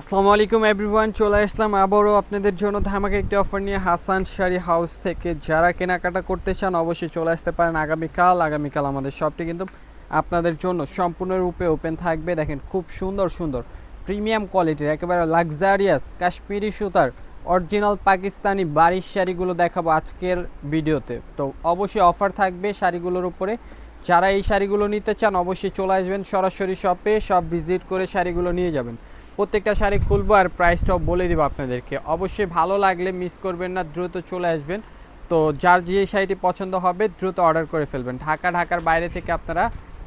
আসসালামু আলাইকুম এভরিওয়ান চলে আসলাম আবারও আপনাদের জন্য ধামাকে একটি অফার নিয়ে হাসান শাড়ি হাউস থেকে। যারা কেনাকাটা করতে চান, অবশ্যই চলে আসতে পারেন আগামীকাল। আগামীকাল আমাদের শপটি কিন্তু আপনাদের জন্য সম্পূর্ণরূপে ওপেন থাকবে। দেখেন, খুব সুন্দর সুন্দর। প্রিমিয়াম কোয়ালিটির একেবারে লাক্সারিয়াস কাশ্মীরি সুতার অরিজিনাল পাকিস্তানি বাড়ির শাড়িগুলো দেখাবো আজকের ভিডিওতে। তো অবশ্যই অফার থাকবে শাড়িগুলোর উপরে। যারা এই শাড়িগুলো নিতে চান, অবশ্যই চলে আসবেন সরাসরি শপে সব ভিজিট করে শাড়িগুলো নিয়ে যাবেন। প্রত্যেকটা শাড়ি খুলবো আর প্রাইসটাও বলে দিব আপনাদেরকে। অবশ্যই ভালো লাগলে মিস করবেন না, দ্রুত চলে আসবেন। তো যার যে শাড়িটি পছন্দ হবে, দ্রুত অর্ডার করে ফেলবেন। ঢাকা, ঢাকার বাইরে থেকে আপনারা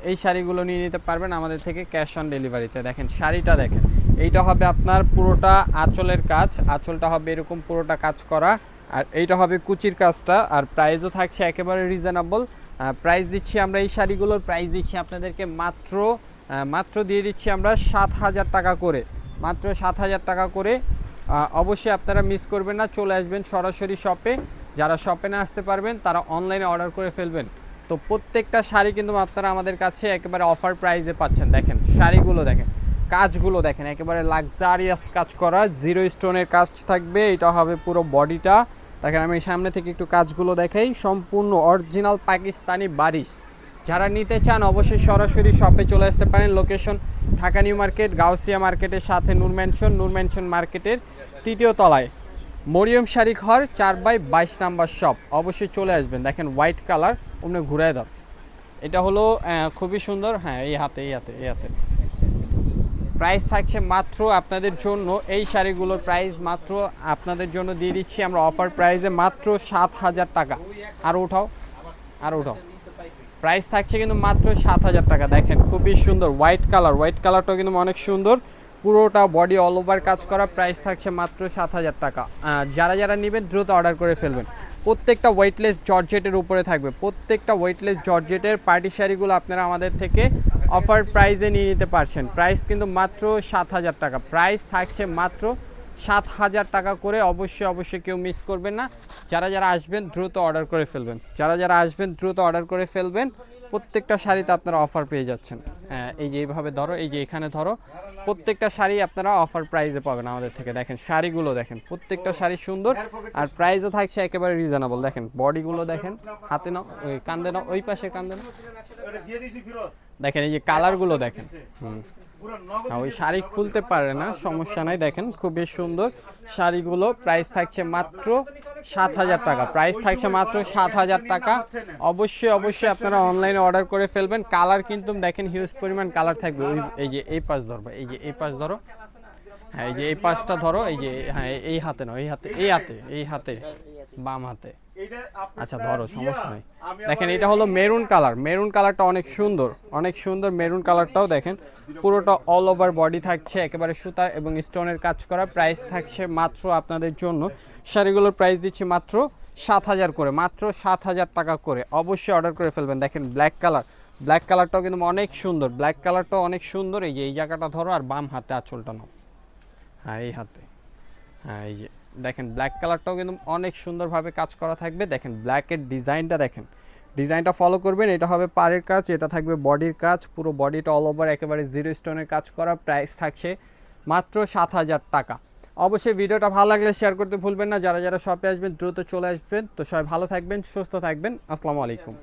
এই শাড়িগুলো নিয়ে নিতে পারবেন আমাদের থেকে ক্যাশ অন ডেলিভারিতে দেখেন, শাড়িটা দেখেন। এইটা হবে আপনার পুরোটা আঁচলের কাজ। আঁচলটা হবে এরকম পুরোটা কাজ করা। আর এইটা হবে কুচির কাজটা। আর প্রাইসও থাকছে একেবারে রিজনেবল প্রাইস দিচ্ছি আমরা এই শাড়িগুলোর প্রাইস দিচ্ছি আপনাদেরকে মাত্র মাত্র দিয়ে দিচ্ছি আমরা সাত হাজার টাকা করে। মাত্র সাত হাজার টাকা করে। অবশ্যই আপনারা মিস করবেন না, চলে আসবেন সরাসরি শপে যারা শপে না আসতে পারবেন, তারা অনলাইনে অর্ডার করে ফেলবেন। তো প্রত্যেকটা শাড়ি কিন্তু আপনারা আমাদের কাছে একেবারে অফার প্রাইজে পাচ্ছেন। দেখেন, শাড়িগুলো দেখেন, কাজগুলো দেখেন, একেবারে লাক্সারিয়াস কাজ করা জিরো স্টোনের কাজ থাকবে। এটা হবে পুরো বডিটা দেখেন, আমি সামনে থেকে একটু কাজগুলো দেখাই। সম্পূর্ণ অরিজিনাল পাকিস্তানি বারিশ। যারা নিতে চান, অবশ্যই সরাসরি শপে চলে আসতে পারেন। Location Dhaka new market, Gausia মার্কেটের সাথে নূর ম্যানশন নূর ম্যানশন মার্কেটের তৃতীয় তলায়। মরিয়ম শাড়ি ঘর চার বাই বাইশ নাম্বার শপ। অবশ্যই চলে আসবেন। দেখেন হোয়াইট কালার, অমনি ঘুরাই দাও। এটা হলো খুবই সুন্দর। হ্যাঁ এই হাতে এই হাতে এই হাতে। প্রাইস থাকছে মাত্র আপনাদের জন্য। এই শাড়িগুলোর প্রাইস মাত্র আপনাদের জন্য দিয়ে দিচ্ছি। আমরা অফার প্রাইসে মাত্র সাত হাজার টাকা। আর উঠাও আর উঠাও প্রাইস থাকছে কিন্তু মাত্র সাত হাজার টাকা। দেখেন, খুবই সুন্দর হোয়াইট কালার হোয়াইট কালারটাও কিন্তু অনেক সুন্দর। পুরোটা বডি অল ওভার কাজ করা প্রাইস থাকছে মাত্র সাত হাজার টাকা। যারা যারা নেবেন দ্রুত অর্ডার করে ফেলবেন। প্রত্যেকটা ওয়েটলেস জর্জেটের উপরে থাকবে। প্রত্যেকটা ওয়েটলেস জর্জেটের পার্টি শাড়িগুলো আপনারা আমাদের থেকে অফার প্রাইসে নিয়ে নিতে পারছেন। প্রাইস কিন্তু মাত্র সাত হাজার টাকা। প্রাইস থাকছে মাত্র সাত হাজার টাকা করে অবশ্যই অবশ্যই কেউ মিস করবেন না। যারা যারা আসবেন দ্রুত অর্ডার করে ফেলবেন। যারা যারা আসবেন দ্রুত অর্ডার করে ফেলবেন। প্রত্যেকটা শাড়িতে আপনারা অফার পেয়ে যাচ্ছেন। আহ, এই যে এইভাবে ধরো এই যে এখানে ধরো প্রত্যেকটা শাড়ি আপনারা অফার প্রাইজে পাবেন আমাদের থেকে। দেখেন শাড়িগুলো দেখেন প্রত্যেকটা শাড়ি সুন্দর। আর প্রাইজও থাকছে একেবারে রিজনেবল দেখেন বডিগুলো দেখেন হাতে নাও ওই কান্দে নাও ওই পাশে কান্দে নাও। দেখেন এই যে কালারগুলো দেখেন। হ্যাঁ, ওই শাড়ি খুলতে পারে না সমস্যা নাই দেখেন খুবই সুন্দর। শাড়িগুলো প্রাইস থাকছে মাত্র সাত হাজার টাকা। প্রাইস থাকছে মাত্র সাত হাজার টাকা। অবশ্যই অবশ্যই আপনারা অনলাইনে অর্ডার করে ফেলবেন। কালার কিন্তু দেখেন হিউজ পরিমাণ কালার থাকবে। ওই এই যে এই পাশ ধরবে এই যে এই পাশ ধরো। হ্যাঁ এই যে এই পাশটা ধরো এই যে হ্যাঁ এই হাতে নয় এই হাতে এই হাতে এই হাতে বাম হাতে। আচ্ছা ধরো সমস্যা নেই। দেখেন এটা হলো মেরুন কালার মেরুন কালারটা অনেক সুন্দর অনেক সুন্দর মেরুন কালারটাও দেখেন। পুরোটা অল ওভার বডি থাকছে একেবারে সুতা এবং স্টোনের কাজ করা। প্রাইস থাকছে মাত্র আপনাদের জন্য। শাড়িগুলোর প্রাইস দিচ্ছি মাত্র সাত হাজার করে মাত্র সাত হাজার টাকা করে। অবশ্যই অর্ডার করে ফেলবেন। দেখেন ব্ল্যাক কালার ব্ল্যাক কালারটাও কিন্তু অনেক সুন্দর। ব্ল্যাক কালারটাও অনেক সুন্দর। এই যে এই জায়গাটা ধরো আর বাম হাতে আঁচলটা নাও। হ্যাঁ এই হাতে। এই যে, দেখেন ব্ল্যাক কালারটাও কিন্তু অনেক সুন্দরভাবে কাজ করা থাকবে। দেখেন ব্ল্যাকের ডিজাইনটা দেখেন। ডিজাইনটা ফলো করবেন, এটা হবে পাড়ের কাজ, এটা থাকবে বডির কাজ। পুরো বডিটা অল ওভার একেবারে জিরো স্টোনের কাজ করা প্রাইস থাকছে মাত্র সাত হাজার টাকা। অবশ্যই ভিডিওটা ভালো লাগলে শেয়ার করতে ভুলবেন না। যারা যারা শপে আসবেন, দ্রুত চলে আসবেন। তো সবাই ভালো থাকবেন, সুস্থ থাকবেন। আসসালামু আলাইকুম।